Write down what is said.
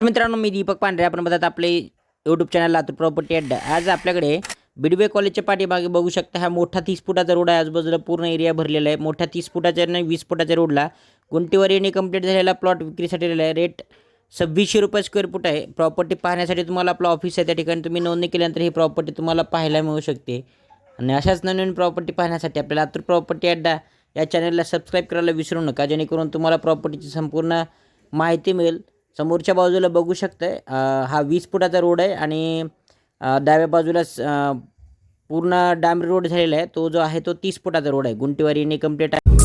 मित्रांनो मी दीपक पांढरे. आपण बघत आपले यूट्यूब चॅनल लातूर प्रॉपर्टी अड्डा. आज आपल्याकडे बिडवे कॉलेजच्या पाठीमागे बघू शकता हा मोठा तीस फुटाचा रोड आहे. आजूबाजूला पूर्ण एरिया भरलेला आहे. मोठ्या तीस फुटाच्या आणि वीस फुटाच्या रोडला गुंटीवर येणे कंप्लीट झालेला प्लॉट विक्रीसाठी आहे. रेट सव्वीसशे रुपये स्क्वेअर फूट आहे. प्रॉपर्टी पाहण्यासाठी तुम्हाला आपलं ऑफिस आहे. त्या ठिकाणी तुम्ही नोंदणी केल्यानंतर ही प्रॉपर्टी तुम्हाला पाहायला मिळू शकते. आणि अशाच नवीन प्रॉपर्टी पाहण्यासाठी आपल्या लातूर प्रॉपर्टी अड्डा या चॅनलला सबस्क्राईब करायला विसरू नका. जेणेकरून तुम्हाला प्रॉपर्टीची संपूर्ण माहिती मिळेल. समोरच्या बाजूला बघू शकताय हा वीस फुटाचा रोड आहे आणि डाव्या बाजूला पूर्ण डांबरी रोड झालेला आहे. तो जो आहे तो तीस फुटाचा रोड आहे. गुंटीवारी कंप्लीट आहे.